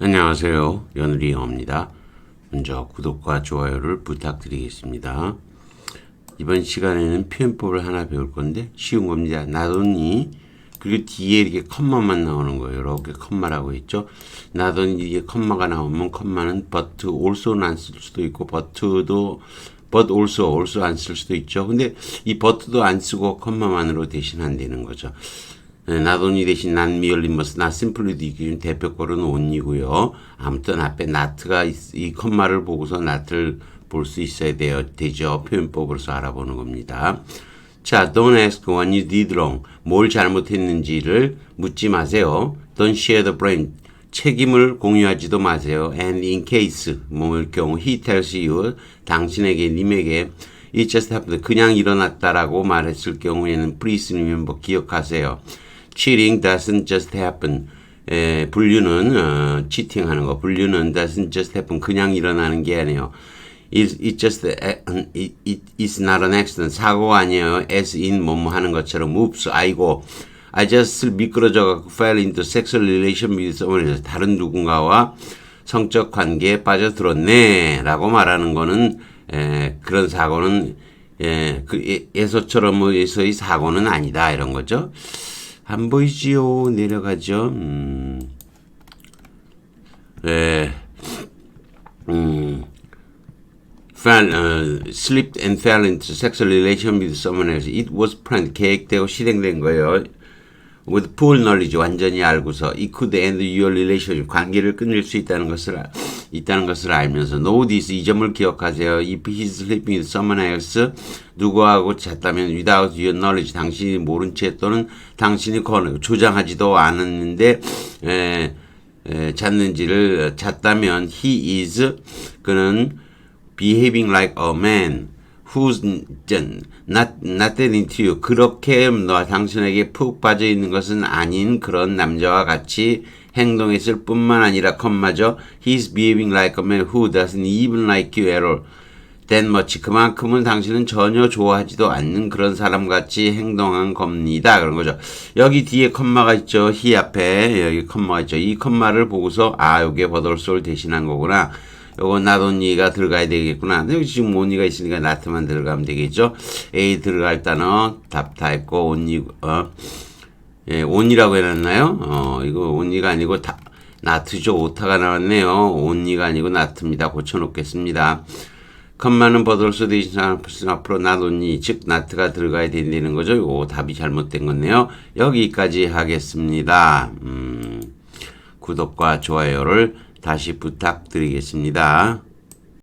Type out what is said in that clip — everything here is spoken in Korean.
안녕하세요. 연우리 영어입니다. 먼저 구독과 좋아요를 부탁드리겠습니다. 이번 시간에는 표현법을 하나 배울 건데 쉬운 겁니다. 나돈이 그리고 뒤에 이렇게 컴마만 나오는 거예요. 이렇게 컴마라고 했죠. 나돈이 이게 컴마가 나오면 컴마는 but also는 안 쓸 수도 있고 but도 but also also 안 쓸 수도 있죠. 근데 이 but도 안 쓰고 컴마만으로 대신한다는 거죠. 네, 나돈이 대신 난 미얼리머스 나 심플리도 이기 대표거는 온이고요. 아무튼 앞에 나트가 있- 이 컴마를 보고서 나트를 볼 수 있어야 돼요. 되죠. 표현법으로서 알아보는 겁니다. 자, don't ask what you did wrong. 뭘 잘못했는지를 묻지 마세요. Don't share the blame. 책임을 공유하지도 마세요. And in case, 뭐일 경우, he tells you, 당신에게, 님에게, it just happened, 그냥 일어났다라고 말했을 경우에는 please remember, 기억하세요. Cheating doesn't just happen. 에, 분류는 어, 치팅하는 거. 분류는 doesn't just happen. 그냥 일어나는 게 아니에요. It, it just it, it, it's not an accident. 사고가 아니에요. as in 뭐뭐 하는 것처럼. oops, 아이고. I just 미끄러져 갖고 fell into sexual relation with someone. 다른 누군가와 성적 관계에 빠져들었네. 라고 말하는 거는 에, 그런 사고는 예, 그 예- 예서처럼에서의 사고는 아니다. 이런 거죠. 안 보이지요. 내려가죠. 음. 네. 음. fell, uh, slipped and fell into sexual relation with someone else. It was planned. 계획되고 실행된 거예요. With full knowledge, 완전히 알고서 it could end your relationship, 관계를 끊을 수 있다는 것을 알- 있다는 것을 알면서 know this 이 점을 기억하세요. If he's sleeping with someone else, 누구하고 잤다면 without your knowledge, 당신이 모른 채 또는 당신이 권 조장하지도 않았는데 에, 에, 잤는지를 잤다면 he is 그는 behaving like a man into you. 그렇게 너 당신에게 푹 빠져 있는 것은 아닌 그런 남자와 같이 행동했을 뿐만 아니라 컴마저 he's behaving like a man who doesn't even like you at all. much. 그만큼은 당신은 전혀 좋아하지도 않는 그런 사람 같이 행동한 겁니다. 그런 거죠. 여기 뒤에 컴마가 있죠. he 앞에 여기 컴마가 있죠. 이 컴마를 보고서 아, 요게 버덜솔 대신한 거구나. 요거 나돈니가 들어가야 되겠구나. 근데 지금 온니가 있으니까 나트만 들어가면 되겠죠. A 들어갈 단어 답다 했고 온니 어 예, 온이라고 해놨나요? 어, 이거 온이가 아니고 다, 나트죠. 오타가 나왔네요. 온이가 아니고 나트입니다. 고쳐놓겠습니다. 컴마는 버들스 대신 앞으로 나돈니, 즉, 나트가 들어가야 된다는 거죠. 요 답이 잘못된 거네요. 여기까지 하겠습니다. 음, 구독과 좋아요를 다시 부탁드리겠습니다.